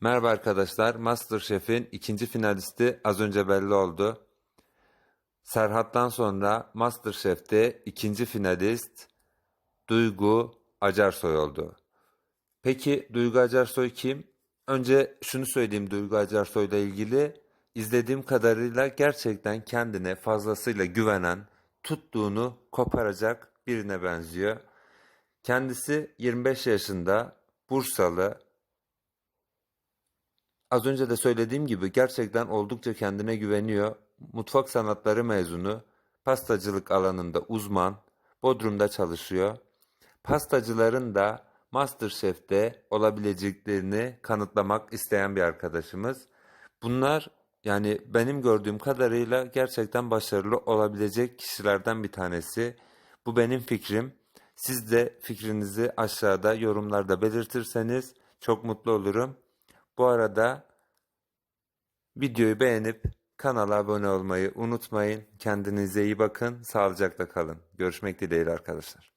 Merhaba arkadaşlar, MasterChef'in ikinci finalisti az önce belli oldu. Serhat'tan sonra MasterChef'te ikinci finalist Duygu Acarsoy oldu. Peki Duygu Acarsoy kim? Önce şunu söyleyeyim Duygu Acarsoy'la ilgili. İzlediğim kadarıyla gerçekten kendine fazlasıyla güvenen, tuttuğunu koparacak birine benziyor. Kendisi 25 yaşında, Bursalı, Az önce de söylediğim gibi gerçekten oldukça kendine güveniyor. Mutfak sanatları mezunu, pastacılık alanında uzman, Bodrum'da çalışıyor. Pastacıların da MasterChef'te olabileceklerini kanıtlamak isteyen bir arkadaşımız. Bunlar yani benim gördüğüm kadarıyla gerçekten başarılı olabilecek kişilerden bir tanesi. Bu benim fikrim. Siz de fikrinizi aşağıda yorumlarda belirtirseniz çok mutlu olurum. Bu arada videoyu beğenip kanala abone olmayı unutmayın. Kendinize iyi bakın. Sağlıcakla kalın. Görüşmek dileğiyle arkadaşlar.